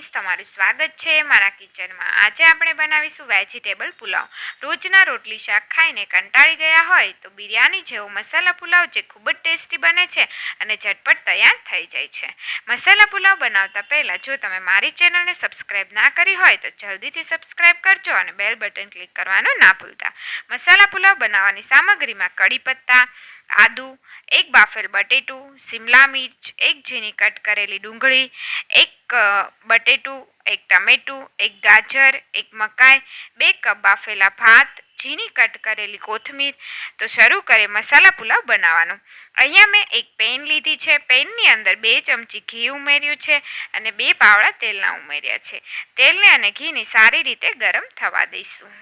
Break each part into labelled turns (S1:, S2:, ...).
S1: Friends તમારું સ્વાગત છે મારા કિચનમાં. આજે આપણે બનાવીશું વેજીટેબલ પુલાવ. રોજના રોટલી શાક ખાઈને કંટાળી ગયા હોય તો બિરયાની જેવો મસાલા પુલાવ જે ખૂબ જ ટેસ્ટી બને છે અને ઝટપટ તૈયાર થઈ જાય છે. મસાલા પુલાવ બનાવતા પહેલાં જો તમે મારી ચેનલને સબસ્ક્રાઈબ ના કરી હોય તો જલ્દીથી સબસ્ક્રાઈબ કરજો અને બેલ બટન ક્લિક કરવાનું ના ભૂલતા. મસાલા પુલાવ બનાવવાની સામગ્રીમાં કડી પત્તા આદુ એક બાફેલ બટેટું સિમલા મિર્ચ એક ઝીણી કટ કરેલી ડુંગળી એક અ, બટેટું, એક ટમેટું, એક ગાજર, એક મકાઈ, બે કપ બાફેલા ભાત, ઝીણી કટ કરેલી કોથમીર. તો શરૂ કરે મસાલા પુલાવ બનાવવાનો. અહીંયા મેં એક પેન લીધી છે. પેનની અંદર બે ચમચી ઘી ઉમેર્યું છે અને બે પાવડા તેલના ઉમેર્યા છે. તેલને અને ઘીને સારી રીતે ગરમ થવા દઈશું.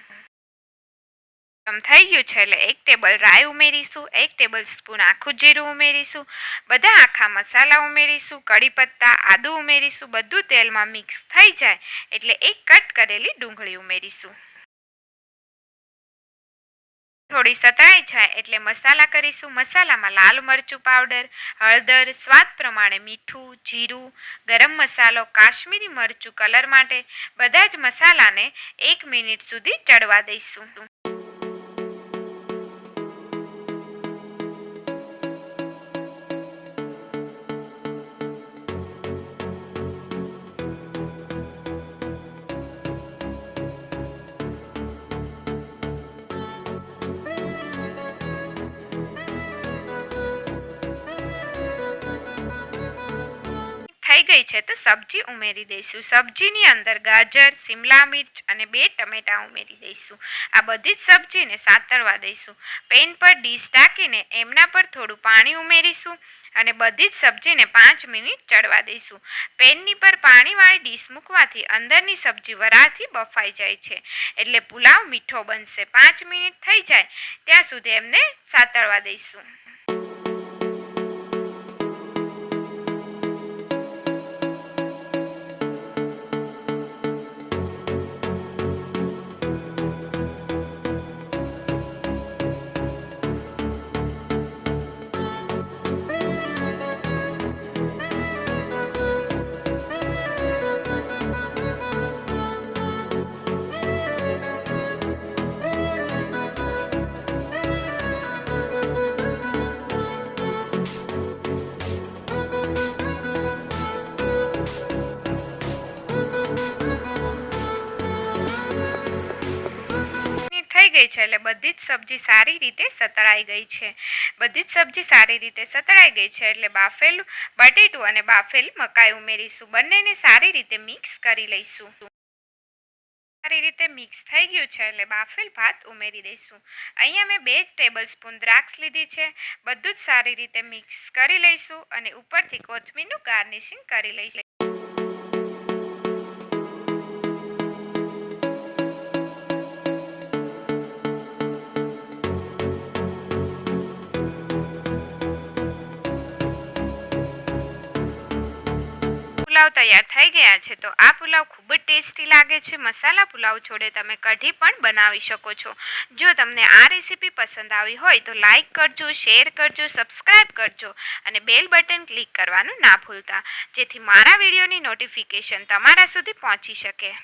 S1: થઈ ગયું છે. એટલે એક ટેબલ રાઈ ઉમેરીશું, એક ટેબલ સ્પૂન આખું જીરું ઉમેરીશું, બધા આખા મસાલા ઉમેરીશું કડી પત્તા, આદું ઉમેરીશું, બધું તેલમાં મિક્સ થઈ જાય. એટલે એક કટ કરેલી ડુંગળી ઉમેરીશું. થોડી સતળાઈ જાય એટલે મસાલા કરીશું. મસાલામાં લાલ મરચું પાવડર હળદર, સ્વાદ પ્રમાણે મીઠું, જીરું, ગરમ મસાલો, કાશ્મીરી મરચું કલર માટે બધા જ મસાલાને એક મિનિટ સુધી ચડવા દઈશું. ગઈ છે, તો સબ્જી ઉમેરી દઈશું. સબ્જીની અંદર ગાજર, સિમલા મિર્ચ અને બે ટમેટાં ઉમેરી દઈશું. આ બધી જ સબ્જીને સાતળવા દઈશું. પેન પર ડીશ ટાંકીને એમના પર થોડું પાણી ઉમેરીશું અને બધી જ સબ્જીને પાંચ મિનિટ ચડવા દઈશું. પેનની પર પાણીવાળી ડીશ મૂકવાથી અંદરની સબ્જી વરાળથી બફાઈ જાય છે. એટલે પુલાવ મીઠો બનશે. પાંચ મિનિટ થઈ જાય. ત્યાં સુધી એમને સાતળવા દઈશું. થઈ ગઈ છે એટલે બધી જ સબ્જી સારી રીતે સતળાઈ ગઈ છે. બધી જ સબ્જી સારી રીતે સતળાઈ ગઈ છે એટલે બાફેલું બટેટું અને બાફેલ મકાઈ ઉમેરીશું. બંનેને સારી રીતે મિક્સ કરી લઈશું. સારી રીતે મિક્સ થઈ ગયું છે એટલે બાફેલ ભાત ઉમેરી દઈશું. અહીંયા મેં બે જ ટેબલ સ્પૂન દ્રાક્ષ લીધી છે. બધું જ સારી રીતે મિક્સ કરી લઈશું અને ઉપરથી કોથમીરનું ગાર્નિશિંગ કરી લઈશું. પુલાવ તૈયાર થઈ ગયા છે, તો આ પુલાવ ખૂબ જ ટેસ્ટી લાગે છે. મસાલા પુલાવ જોડે તમે કઢી પણ બનાવી શકો છો. જો તમને આ રેસીપી પસંદ આવી હોય, તો લાઇક કરજો, શેર કરજો સબસ્ક્રાઈબ કરજો અને બેલ બટન ક્લિક કરવાનું ના ભૂલતા. જેથી મારા વિડીયોની નોટિફિકેશન તમારા સુધી પહોંચી શકે.